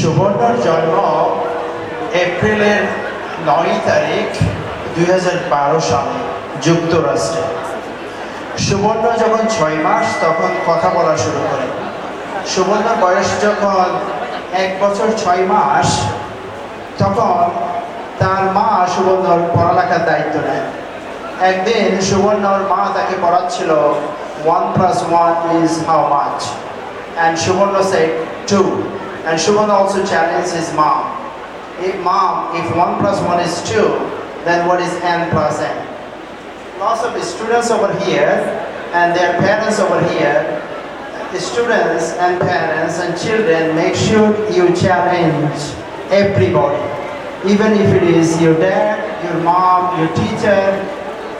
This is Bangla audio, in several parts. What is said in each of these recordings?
সুবর্ণর জন্ম এপ্রিলের নয় তারিখ দুই হাজার বারো সালে যুক্তরাষ্ট্রে। সুবর্ণ যখন ছয় মাস, তখন কথা বলা শুরু করে। সুবর্ণর বয়স যখন এক বছর ছয় মাস, তখন তার মা সুবর্ণর পড়ালেখার দায়িত্ব নেয়। একদিন সুবর্ণর মা তাকে পড়াচ্ছিল one plus one is how much and Subarna said two And Shuman also challenged his mom. If mom, if 1 plus 1 is 2, then what is n plus n? Lots of students over here and their parents over here, the students and parents and children, make sure you challenge everybody. Even if it is your dad, your mom, your teacher,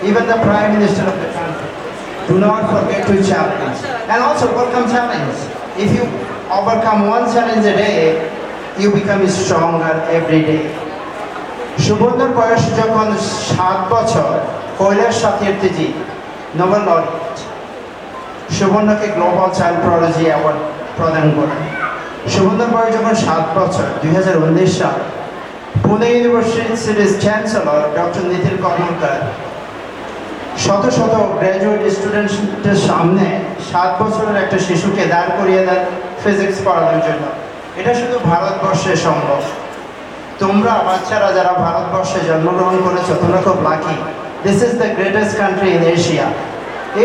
even the prime minister of the country. Do not forget to challenge. And also welcome challenge. If you overcome one challenge a day, you become stronger every day. সুবর্ণর বয়স যখন সাত বছর কৈলাস সাথীর্থীজি নোবেল লরিয়েট সুবর্ণকে গ্লোবাল চাইল্ড প্রোলজি অ্যাওয়ার্ড প্রদান করেন। সুবর্ণর বয়স যখন সাত বছর, দুই হাজার উনিশ সাল, পুনে ইউনিভার্সিটির চ্যান্সেলর ডক্টর নিতিন কর্মকার শত শত গ্র্যাজুয়েট স্টুডেন্টদের সামনে সাত বছরের একটা শিশুকে দাঁড় করিয়ে দেন। ফিজিক্স পড়ানোর জন্য। এটা শুধু ভারতবর্ষে সম্ভব। তোমরা বাচ্চারা যারা ভারতবর্ষে জন্মগ্রহণ করেছ তোমরা খুব lucky this is the greatest country in Asia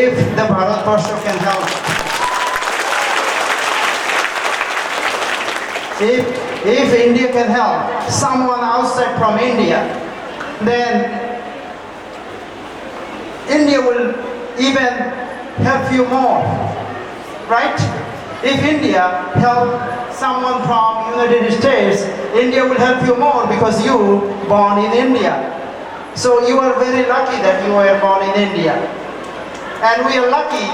if the Bharatvarsha can help if if India can help someone outside from India, then India will even help you more, right? If India help someone from United States, India will help you more because you born in India. So you are very lucky that you were born in India. And we are lucky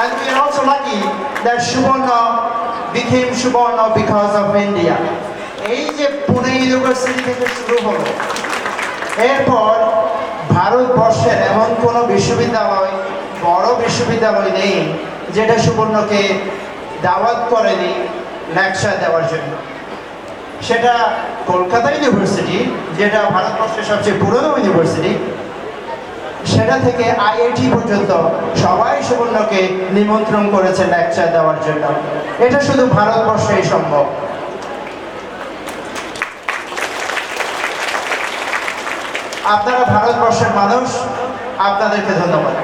And we are also lucky that Subarna became Subarna because of India. এই যে পুনে ইউনিভার্সিটি থেকে শুরু হলো এরপর ভারতবর্ষের এমন কোনো বিশ্ববিদ্যালয় বড় বিশ্ববিদ্যালয় নেই, যেটা সুবর্ণকে দাওয়াত করেনি, লেকচার দেওয়ার জন্য। সেটা কলকাতা ইউনিভার্সিটি, যেটা ভারতবর্ষের সবচেয়ে পুরনো ইউনিভার্সিটি, সেটা থেকে আইআইটি পর্যন্ত সবাই সুবর্ণকে নিমন্ত্রণ করেছে লেকচার দেওয়ার জন্য। এটা শুধু ভারতবর্ষেই সম্ভব। আপনারা ভারতবর্ষের মানুষ, আপনাদেরকে ধন্যবাদ।